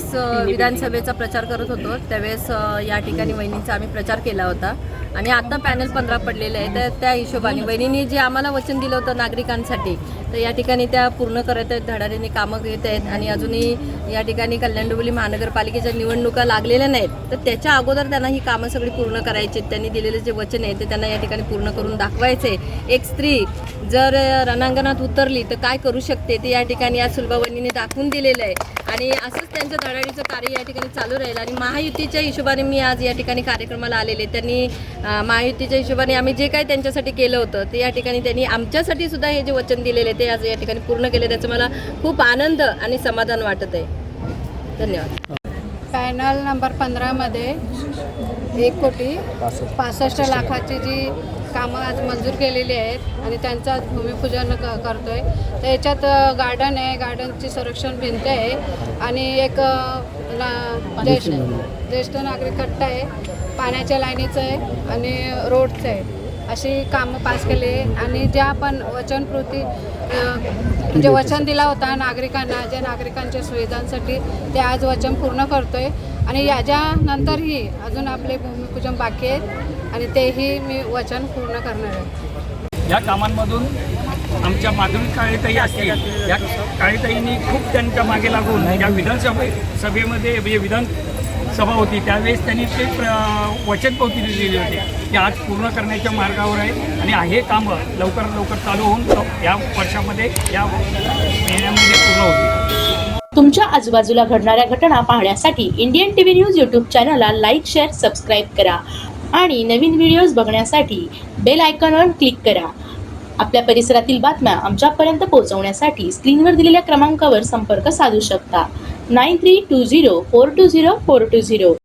ज्यावेळेस विधानसभेचा प्रचार करत होतो त्यावेळेस या ठिकाणी वहिनींचा आम्ही प्रचार केला होता. आणि आता पॅनल पंधरा पडलेले आहे तर त्या हिशोबाने वहिनींनी जे आम्हाला वचन दिलं होतं नागरिकांसाठी तर या ठिकाणी त्या पूर्ण करत आहेत धडाडीने कामं घेत आहेत. आणि अजूनही या ठिकाणी कल्याण डोंबिवली महानगरपालिकेच्या निवडणुका लागलेल्या नाहीत. तर त्याच्या अगोदर त्यांना ही कामं सगळी पूर्ण करायची आहेत. त्यांनी दिलेले जे वचन आहे ते त्यांना या ठिकाणी पूर्ण करून दाखवायचे एक स्त्री जर रणांगणात उतरली तर काय करू शकते? ते या ठिकाणी आज सुलभावणीने दाखवून दिलेलं आहे. आणि असंच त्यांचं धडाडीचं कार्य या ठिकाणी चालू राहील आणि महायुतीच्या हिशोबाने मी आज या ठिकाणी कार्यक्रमाला आलेले त्यांनी महायुतीच्या हिशोबाने आम्ही जे काही त्यांच्यासाठी केलं होतं ते या ठिकाणी त्यांनी आमच्यासाठी सुद्धा हे जे वचन दिलेले ते आज या ठिकाणी पूर्ण केले त्याचं मला खूप आनंद आणि समाधान वाटत आहे. धन्यवाद. पॅनल नंबर पंधरामध्ये एक कोटी पासष्ट लाखाची जी कामं आज मंजूर केलेली आहेत आणि त्यांचं आज भूमिपूजन क करतो आहे तर याच्यात गार्डन आहे. गार्डनची संरक्षण भिंत आहे. आणि एक ना- ज्येष्ठ ज्येष्ठ नागरिक कट्टा आहे. पाण्याच्या लाईनीचं आहे आणि रोडचं आहे. अशी कामं पास केली आहे. आणि ज्या पण वचनकृती अ, जे वचन दिला होता नागरिकांना ज्या नागरिकांच्या सुविधांसाठी ते आज वचन पूर्ण करतोय. आणि याच्यानंतरही अजून आपले भूमिपूजन बाकी आहेत आणि तेही मी वचन पूर्ण करणार आहे. या कामांमधून आमच्या माधुरी काळेताई असतील या काळेताईंनी खूप त्यांच्या मागे लागून या विधानसभे सभेमध्ये म्हणजे विधान सभा होती त्यावेळेस त्यांनी ते प्र- वचनपावती दिलेली होती की आज पूर्ण करण्याच्या मार्गावर आहे आणि हे कामं लवकरात लवकर चालू होऊन या वर्षामध्ये या महिन्यामध्ये पूर्ण होतील. तुमच्या आजूबाजूला घडणाऱ्या घटना पाहण्यासाठी इंडियन टीव्ही न्यूज यूट्यूब चॅनलला लाईक शेअर सबस्क्राईब करा. आणि नवीन व्हिडिओज बघण्यासाठी बेल आयकॉनवर क्लिक करा. आपल्या परिसरातील बातम्या आमच्यापर्यंत पोहोचवण्यासाठी स्क्रीनवर दिलेल्या क्रमांकावर संपर्क साधू शकता. Nine three two zero four two zero four two zero